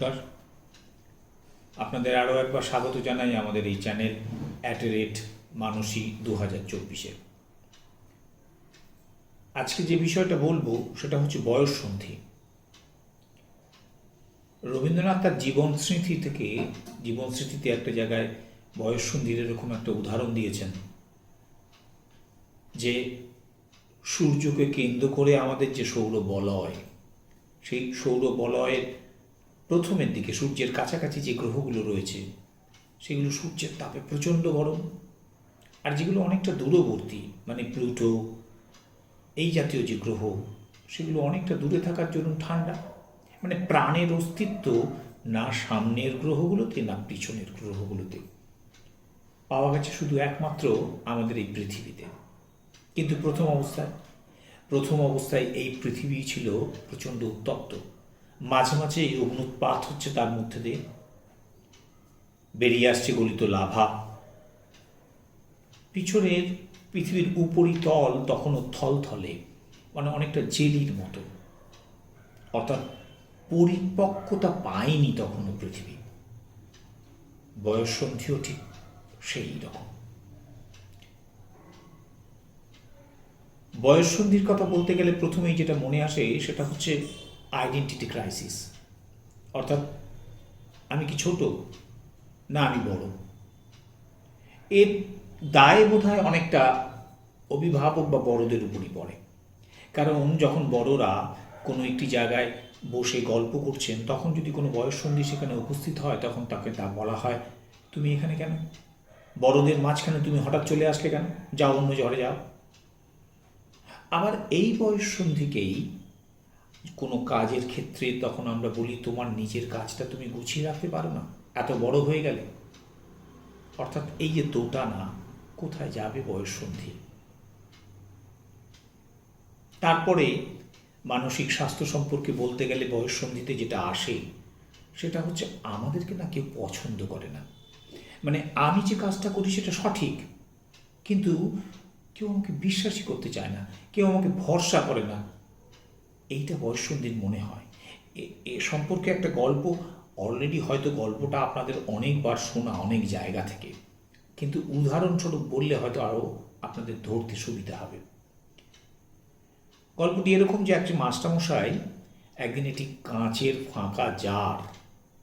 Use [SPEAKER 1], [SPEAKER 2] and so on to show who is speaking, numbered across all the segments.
[SPEAKER 1] নমস্কার। আপনাদের আরও একবার স্বাগত জানাই আমাদের এই চ্যানেল অ্যাট রেট মানসী দু হাজার চব্বিশে। আজকে যে বিষয়টা বলব, সেটা হচ্ছে বয়স সন্ধি। রবীন্দ্রনাথ তার জীবন স্মৃতি থেকে, জীবন স্মৃতিতে একটা জায়গায় বয়স সন্ধির এরকম একটা উদাহরণ দিয়েছেন যে, সূর্যকে কেন্দ্র করে আমাদের যে সৌর বলয় সেই সৌর বলয়ের প্রথমের দিকে সূর্যের কাছাকাছি যে গ্রহগুলো রয়েছে, সেগুলো সূর্যের তাপে প্রচণ্ড গরম। আর যেগুলো অনেকটা দূরবর্তী মানে প্লুটো, এই জাতীয় যে গ্রহ, সেগুলো অনেকটা দূরে থাকার জন্য ঠান্ডা। মানে প্রাণের অস্তিত্ব না সামনের গ্রহগুলোতে, না পিছনের গ্রহগুলোতে। পাওয়া গেছে শুধু একমাত্র আমাদের এই পৃথিবীতে। কিন্তু প্রথম অবস্থায় প্রথম অবস্থায় এই পৃথিবী ছিল প্রচণ্ড উত্তপ্ত। মাঝে মাঝে এই অগ্নুৎপাত হচ্ছে তার মধ্যে দিয়ে। বেরিয়ে আসছে গলিত লাভা। পিছনের পৃথিবীর উপরিতল তখনও থলথলে মানে অনেকটা জেলির মতো। অর্থাৎ পরিপক্কতা পায়নি তখনও পৃথিবী। বয়ঃসন্ধিও ঠিক সেই রকম। বয়ঃসন্ধির কথা বলতে গেলে প্রথমেই যেটা মনে আসে সেটা হচ্ছে আইডেন্টিটি ক্রাইসিস অর্থাৎ আমি কি ছোট? না, আমি বড়। এর দায় বোধ অনেকটা অভিভাবক বা বড়দের উপরই পড়ে। কারণ যখন বড়রা কোনো একটি জায়গায় বসে গল্প করছেন, তখন যদি কোনো বয়স বয়ঃসন্ধি সেখানে উপস্থিত হয়, তখন তাকে তা বলা হয়, তুমি এখানে কেন? বড়দের মাঝখানে তুমি হঠাৎ চলে আসলে কেন? যাও অন্য ঝড়ে যাও। আবার এই বয়ঃসন্ধিকেই কোনো কাজের ক্ষেত্রে তখন আমরা বলি, তোমার নিজের কাজটা তুমি গুছিয়ে রাখতে পারো না। এত বড় হয়ে গেলে? অর্থাৎ এই যে দোটা না, কোথায় যাবে বয়ঃসন্ধি তারপরে মানসিক স্বাস্থ্য সম্পর্কে বলতে গেলে বয়ঃসন্ধিতে যেটা আসে, সেটা হচ্ছে আমাদেরকে না কেউ পছন্দ করে না। মানে আমি যে কাজটা করি সেটা সঠিক, কিন্তু কেউ আমাকে বিশ্বাসই করতে চায় না, কেউ আমাকে ভরসা করে না। এইটা বয়ঃসন্ধির মনে হয়। এ- সম্পর্কে একটা গল্প অলরেডি হয়তো গল্পটা আপনাদের অনেকবার শোনা অনেক জায়গা থেকে। কিন্তু উদাহরণস্বরূপ বললে হয়তো আরও আপনাদের ধরতে সুবিধা হবে। গল্পটি এরকম যে একটি মাস্টারমশাই একদিন একটি কাঁচের ফাঁকা জার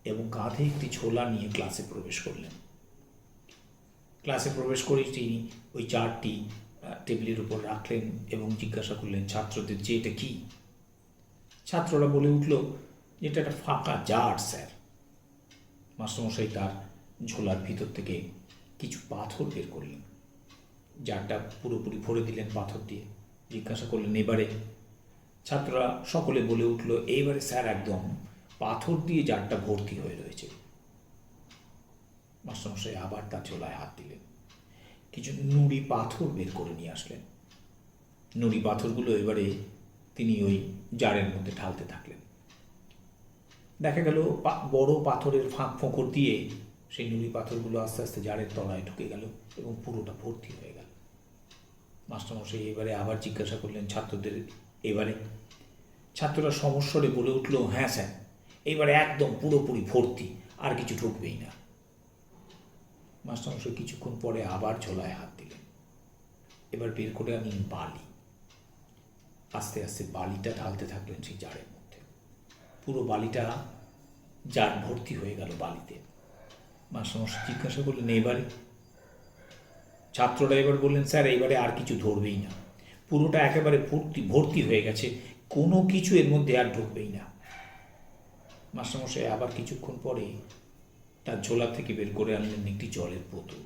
[SPEAKER 1] এবং কাঁধে একটি ঝোলা নিয়ে ক্লাসে প্রবেশ করলেন। ক্লাসে প্রবেশ করে তিনি ওই জারটি টেবিলের উপর রাখলেন এবং জিজ্ঞাসা করলেন, ছাত্রদের যে এটা কি? ছাত্ররা বলে উঠল, এটা একটা ফাঁকা জার, স্যার। মাস্টারমশাই তার ঝোলার ভিতর থেকে কিছু পাথর বের করলেন। জারটা পুরোপুরি ভরে দিলেন পাথর দিয়ে। জিজ্ঞাসা করলেন, এবারে? ছাত্ররা সকলে বলে উঠল এইবারে স্যার, একদম পাথর দিয়ে জারটা ভর্তি হয়ে রয়েছে। মাস্টারমশাই আবার তার ঝোলায় হাত দিলেন। কিছু নুড়ি পাথর বের করে নিয়ে আসলেন। নুড়ি পাথরগুলো এবারে তিনি ওই জারের মধ্যে ঢালতে থাকলেন। দেখা গেল বড় পাথরের ফাঁক ফোঁকর দিয়ে সেই নুড়ি পাথরগুলো আস্তে আস্তে জারের তলায় ঢুকে গেল এবং পুরোটা ভর্তি হয়ে গেল। মাস্টারমশাই এবারে আবার জিজ্ঞাসা করলেন ছাত্রদের এবারে। ছাত্ররা সমস্বরে বলে উঠল হ্যাঁ স্যার, এবারে একদম পুরোপুরি ভর্তি, আর কিছু ঢুকবেই না। মাস্টারমশাই কিছুক্ষণ পরে আবার ঝোলায় হাত দিলেন। এবার বের করে আনলেন বালি। আস্তে আস্তে বালিটা ঢালতে থাকলেন সেই জারের মধ্যে। পুরো বালিটা জার ভর্তি হয়ে গেল বালিতে। মাস্টারমশাই জিজ্ঞাসা করলেন এবারে ছাত্ররা এবার বললেন, স্যার এবারে আর কিছু ধরবেই না। পুরোটা একেবারে ভর্তি ভর্তি হয়ে গেছে। কোনো কিছু এর মধ্যে আর ঢুকবেই না। মাস্টারমশাই আবার কিছুক্ষণ পরে তার ঝোলা থেকে বের করে আনলেন একটি জলের বোতল।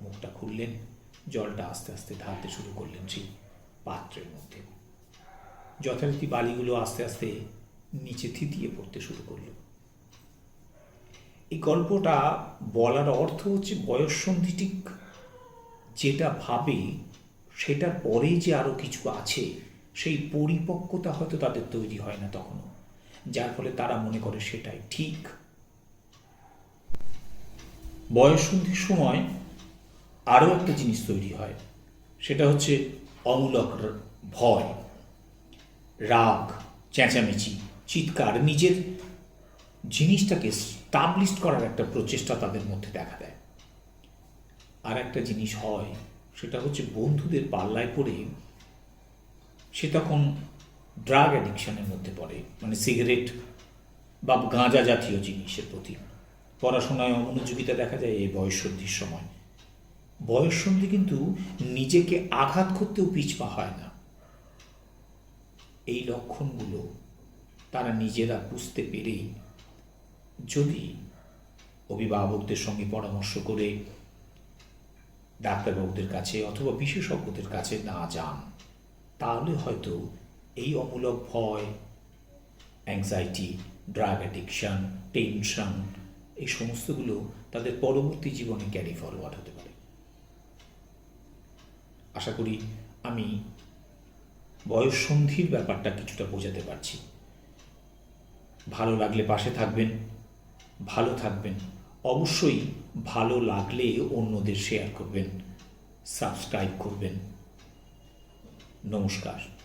[SPEAKER 1] মুখটা খুললেন, জলটা আস্তে আস্তে ঢালতে শুরু করলেন সেই পাত্রের মধ্যে। যথারীতি বালিগুলো আস্তে আস্তে নিচে থিতিয়ে পড়তে শুরু করল। এই গল্পটা বলার অর্থ হচ্ছে বয়ঃসন্ধি ঠিক যেটা ভাবে, সেটার পরেই যে আরও কিছু আছে, সেই পরিপক্কতা হয়তো তাদের তৈরি হয় না তখনও। যার ফলে তারা মনে করে সেটাই ঠিক। বয়ঃসন্ধির সময় আরও একটা জিনিস তৈরি হয়, সেটা হচ্ছে অমূলক ভয়। রাগ, চেঁচামেচি, চিৎকার, নিজের জিনিসটাকে স্টাবলিশ করার একটা প্রচেষ্টা তাদের মধ্যে দেখা দেয়। আর একটা জিনিস হয়, সেটা হচ্ছে বন্ধুদের পাল্লায় পড়ে সে তখন ড্রাগ অ্যাডিকশনের মধ্যে পড়ে মানে সিগারেট বা গাঁজা জাতীয় জিনিসের প্রতি। পড়াশোনায় অমনোযোগিতা দেখা যায় এই বয়ঃসন্ধির সময়। বয়ঃসন্ধি কিন্তু নিজেকে আঘাত করতেও পিছপা হয় না। এই লক্ষণগুলো তারা নিজেরা বুঝতে পেরেই যদি অভিভাবকদের সঙ্গে পরামর্শ করে ডাক্তারবাবুদের কাছে অথবা বিশেষজ্ঞদের কাছে না যান, তাহলে হয়তো এই অমূলক ভয় অ্যাংজাইটি ড্রাগ অ্যাডিকশন টেনশন এই সমস্তগুলো তাদের পরবর্তী জীবনে ক্যারি ফরওয়ার্ড হতে পারে। আশা করি আমি বয়ঃসন্ধির ব্যাপারটা কিছুটা বোঝাতে পারছি। ভালো লাগলে পাশে থাকবেন, ভালো থাকবেন। অবশ্যই ভালো লাগলে অন্যদের শেয়ার করবেন সাবস্ক্রাইব করবেন। নমস্কার।